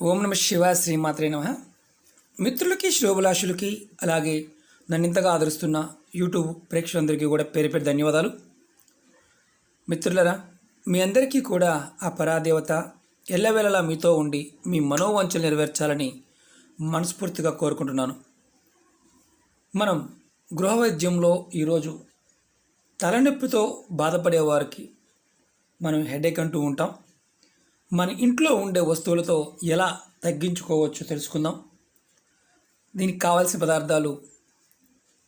ఓం నమ శివ శ్రీమాత్రే నమ. మిత్రులకి శ్రోభిలాషులకి అలాగే నన్ను ఇంతగా ఆదరిస్తున్న యూట్యూబ్ ప్రేక్షకులందరికీ కూడా పేరు పేరు ధన్యవాదాలు. మిత్రులరా మీ అందరికీ కూడా ఆ పరాదేవత ఎల్లవేళలా మీతో ఉండి మీ మనోవాంఛలు నెరవేర్చాలని మనస్ఫూర్తిగా కోరుకుంటున్నాను. మనం గృహ వైద్యంలో ఈరోజు తలనొప్పితో బాధపడే వారికి మనం హెడేక్ అంటూ ఉంటాం. మన ఇంట్లో ఉండే వస్తువులతో ఎలా తగ్గించుకోవచ్చో తెలుసుకుందాం. దీనికి కావాల్సిన పదార్థాలు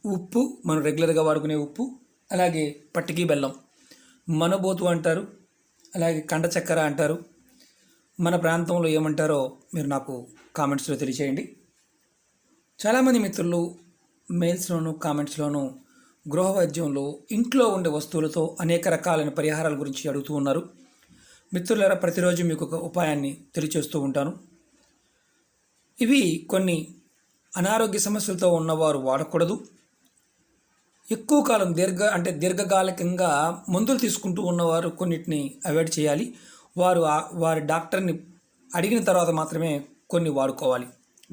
ఉప్పు మనం రెగ్యులర్గా వాడుకునే ఉప్పు అలాగే పట్టికీ బెల్లం. మనబోతు అంటారు అలాగే కండ చక్కెర అంటారు. మన ప్రాంతంలో ఏమంటారో మీరు నాకు కామెంట్స్లో తెలియచేయండి. చాలామంది మిత్రులు మెయిల్స్లోను కామెంట్స్లోను గృహ వైద్యంలో ఇంట్లో ఉండే వస్తువులతో అనేక రకాలైన పరిహారాల గురించి అడుగుతూ ఉన్నారు. మిత్రులారా ప్రతిరోజు మీకు ఒక ఉపాయాన్ని తెలియచేస్తూ ఉంటాను. ఇవి కొన్ని అనారోగ్య సమస్యలతో ఉన్నవారు వాడకూడదు. ఎక్కువ కాలం దీర్ఘ అంటే దీర్ఘకాలికంగా మందులు తీసుకుంటూ ఉన్నవారు కొన్నిటిని అవాయిడ్ చేయాలి. వారు వారి డాక్టర్ని అడిగిన తర్వాత మాత్రమే కొన్ని వాడుకోవాలి.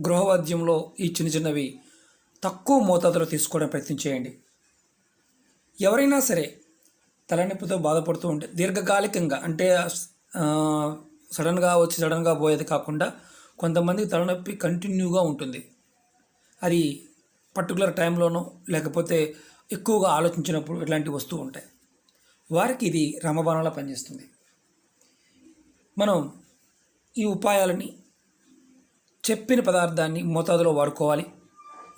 గృహవాద్యంలో ఈ చిన్న చిన్నవి తక్కువ మోతాదులో తీసుకోవడం ప్రయత్నం చేయండి. ఎవరైనా సరే తలనొప్పితో బాధపడుతూ ఉంటే దీర్ఘకాలికంగా అంటే సడన్గా వచ్చి సడన్గా పోయేది కాకుండా కొంతమందికి తలనొప్పి కంటిన్యూగా ఉంటుంది. అది పర్టికులర్ టైంలోనో లేకపోతే ఎక్కువగా ఆలోచించినప్పుడు ఇట్లాంటి వస్తూ ఉంటాయి. వారికి ఇది రమబాణంలా పనిచేస్తుంది. మనం ఈ ఉపాయాలని చెప్పిన పదార్థాన్ని మోతాదులో వాడుకోవాలి.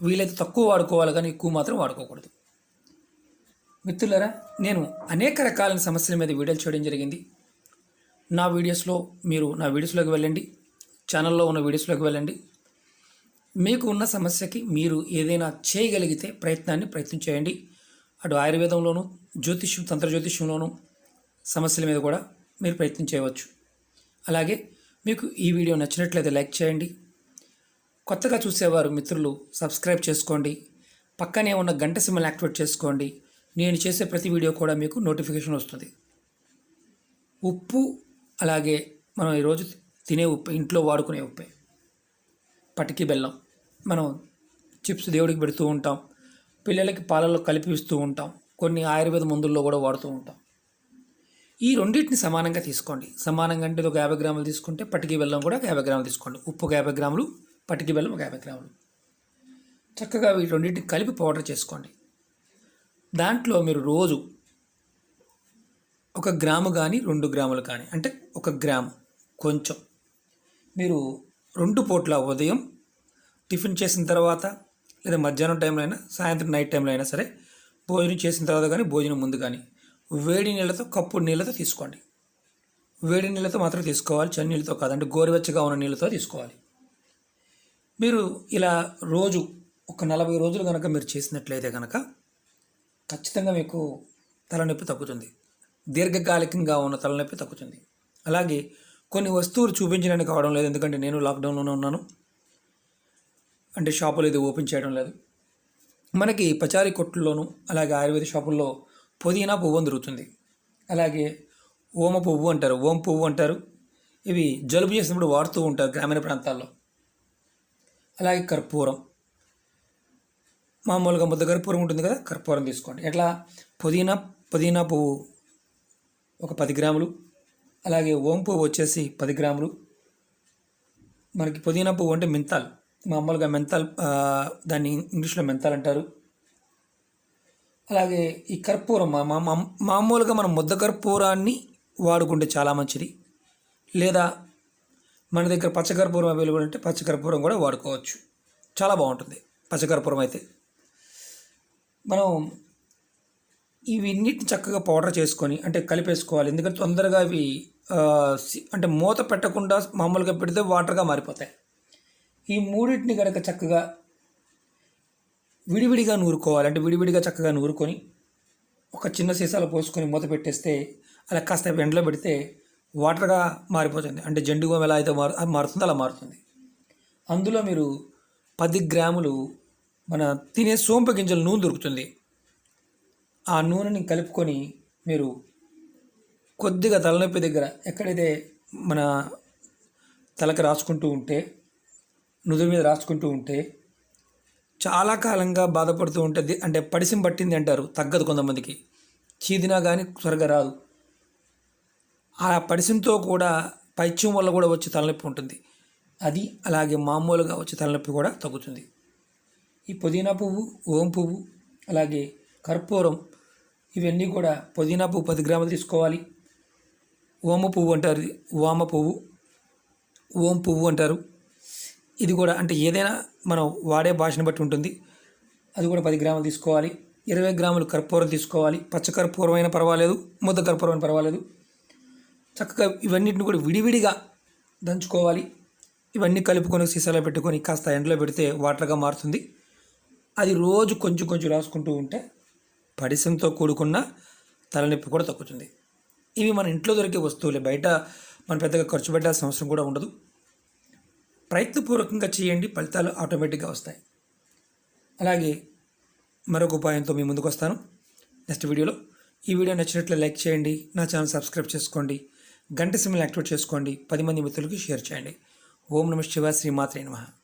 వీలైతే తక్కువ వాడుకోవాలి కానీ ఎక్కువ మాత్రం వాడుకోకూడదు. మిత్రులరా నేను అనేక రకాలైన సమస్యల మీద వీడియోలు చేయడం జరిగింది. నా వీడియోస్లో మీరు నా వీడియోస్లోకి వెళ్ళండి. ఛానల్లో ఉన్న వీడియోస్లోకి వెళ్ళండి. మీకు ఉన్న సమస్యకి మీరు ఏదైనా చేయగలిగితే ప్రయత్నాన్ని ప్రయత్నం చేయండి. అటు ఆయుర్వేదంలోను జ్యోతిష్యం తంత్ర జ్యోతిష్యంలోను సమస్యల మీద కూడా మీరు ప్రయత్నం చేయవచ్చు. అలాగే మీకు ఈ వీడియో నచ్చినట్లయితే లైక్ చేయండి. కొత్తగా చూసేవారు మిత్రులు సబ్స్క్రైబ్ చేసుకోండి. పక్కనే ఉన్న గంట సింబల్ యాక్టివేట్ చేసుకోండి. నేను చేసే ప్రతి వీడియో కూడా మీకు నోటిఫికేషన్ వస్తుంది. ఉప్పు అలాగే మనం ఈరోజు తినే ఉప్పు ఇంట్లో వాడుకునే ఉప్పే. పటికి బెల్లం. మనం చిప్స్ దేవుడికి పెడుతూ ఉంటాం. పిల్లలకి పాలల్లో కలిపి ఇస్తూ ఉంటాం. కొన్ని ఆయుర్వేద మందుల్లో కూడా వాడుతూ ఉంటాం. ఈ రెండింటిని సమానంగా తీసుకోండి. సమానంగా అంటే ఒక యాభై గ్రాములు తీసుకుంటే పటికి బెల్లం కూడా ఒక యాభై గ్రాములు తీసుకోండి. ఉప్పు ఒక యాభై గ్రాములు పటికి బెల్లం ఒక యాభై గ్రాములు. చక్కగా ఈ రెండింటిని కలిపి పౌడర్ చేసుకోండి. దాంట్లో మీరు రోజు ఒక గ్రాము కానీ రెండు గ్రాములు కానీ అంటే ఒక గ్రాము కొంచెం మీరు రెండు పూట్ల ఉదయం టిఫిన్ చేసిన తర్వాత లేదా మధ్యాహ్నం టైంలో అయినా సాయంత్రం నైట్ టైంలో అయినా సరే భోజనం చేసిన తర్వాత కానీ భోజనం ముందు కానీ వేడి నీళ్ళతో కప్పు నీళ్ళతో తీసుకోండి. వేడి నీళ్ళతో మాత్రం తీసుకోవాలి చని నీళ్ళతో కాదంటే గోరువెచ్చగా ఉన్న నీళ్ళతో తీసుకోవాలి. మీరు ఇలా రోజు ఒక నలభై రోజులు కనుక మీరు చేసినట్లయితే కనుక ఖచ్చితంగా మీకు తలనొప్పి తగ్గుతుంది. దీర్ఘకాలికంగా ఉన్న తలనొప్పి తగ్గుతుంది. అలాగే కొన్ని వస్తువులు చూపించడానికి కావడం లేదు. ఎందుకంటే నేను లాక్డౌన్లోనే ఉన్నాను. అంటే షాపులు ఇది ఓపెన్ చేయడం లేదు. మనకి పచారీ కొట్టుల్లోనూ అలాగే ఆయుర్వేద షాపుల్లో పుదీనా పువ్వు దొరుకుతుంది. అలాగే ఓమ పువ్వు అంటారు ఓం పువ్వు అంటారు. ఇవి జలుబు చేసినప్పుడు వాడుతూ ఉంటారు గ్రామీణ ప్రాంతాల్లో. అలాగే కర్పూరం మామూలుగా ముద్ద కర్పూరం ఉంటుంది కదా కర్పూరం తీసుకోండి. ఎట్లా? పుదీనా పుదీనా పువ్వు ఒక పది గ్రాములు అలాగే ఓం పువ్వు వచ్చేసి పది గ్రాములు. మనకి పుదీనా పువ్వు అంటే మెంతాల్. మామూలుగా మెంతాల్ దాన్ని ఇంగ్లీష్లో మెంతాల్ అంటారు. అలాగే ఈ కర్పూరం మా- మామూలుగా మనం ముద్ద కర్పూరాన్ని వాడుకుంటే చాలా మంచిది. లేదా మన దగ్గర పచ్చకర్పూరం అవైలబుల్ అంటే పచ్చకర్పూరం కూడా వాడుకోవచ్చు. చాలా బాగుంటుంది. పచ్చకర్పూరం అయితే. మనం ఇవన్నిటిని చక్కగా పౌడర్ చేసుకొని అంటే కలిపేసుకోవాలి. ఎందుకంటే తొందరగా ఇవి అంటే మూత పెట్టకుండా మామూలుగా పెడితే వాటర్గా మారిపోతాయి. ఈ మూడింటిని కనుక చక్కగా విడివిడిగా నూరుకోవాలి. అంటే విడివిడిగా చక్కగా నూరుకొని ఒక చిన్న సీసాలో పోసుకొని మూత పెట్టేస్తే అలా కాస్త ఎండలో పెడితే వాటర్గా మారిపోతుంది. అంటే జండుగం ఎలా అయితే మారు మారుతుందో అలా మారుతుంది. అందులో మీరు పది గ్రాములు మన తినే సోంపు గింజల నూనె దొరుకుతుంది. ఆ నూనెని కలుపుకొని మీరు కొద్దిగా తలనొప్పి దగ్గర ఎక్కడైతే మన తలకు రాసుకుంటూ ఉంటే నుదురు మీద రాసుకుంటూ ఉంటే చాలా కాలంగా బాధపడుతూ ఉంటుంది. అంటే పడిసం పట్టింది అంటారు తగ్గదు కొంతమందికి. చీదినా కానీ త్వరగా రాదు. ఆ పడిసింతో కూడా పైత్యం వల్ల కూడా వచ్చే తలనొప్పి ఉంటుంది. అది అలాగే మామూలుగా వచ్చే తలనొప్పి కూడా తగ్గుతుంది. ఈ పుదీనా పువ్వు ఓం పువ్వు అలాగే కర్పూరం ఇవన్నీ కూడా పుదీనా పువ్వు పది గ్రాములు తీసుకోవాలి. ఓమ పువ్వు అంటారు ఇది. వామ పువ్వు ఓం పువ్వు అంటారు. ఇది కూడా అంటే ఏదైనా మనం వాడే భాషను బట్టి ఉంటుంది. అది కూడా పది గ్రాములు తీసుకోవాలి. ఇరవై గ్రాములు కర్పూరం తీసుకోవాలి. పచ్చ కర్పూరం అయినా పర్వాలేదు ముద్ద కర్పూరం అయినా పర్వాలేదు. చక్కగా ఇవన్నిటిని కూడా విడివిడిగా దంచుకోవాలి. ఇవన్నీ కలుపుకొని సీసాలో పెట్టుకొని కాస్త ఎండలో పెడితే వాటర్గా మారుతుంది. అది రోజు కొంచెం కొంచెం రాసుకుంటూ ఉంటే పడిసంతో కూడుకున్న తలనొప్పి కూడా తగ్గుతుంది. ఇవి మన ఇంట్లో దొరికే వస్తువులే. బయట మనం పెద్దగా ఖర్చు పెట్టాల్సిన అవసరం కూడా ఉండదు. ప్రయత్నపూర్వకంగా చేయండి. ఫలితాలు ఆటోమేటిక్గా వస్తాయి. అలాగే మరొక ఉపాయంతో మీ ముందుకు వస్తాను. నెక్స్ట్ వీడియోలో. ఈ వీడియో నచ్చినట్లు లైక్ చేయండి. నా ఛానల్ సబ్స్క్రైబ్ చేసుకోండి. గంట సిమ్లు యాక్టివేట్ చేసుకోండి. పది మంది మిత్రులకి షేర్ చేయండి. ఓం నమ శివ శ్రీమాత్రే నమః.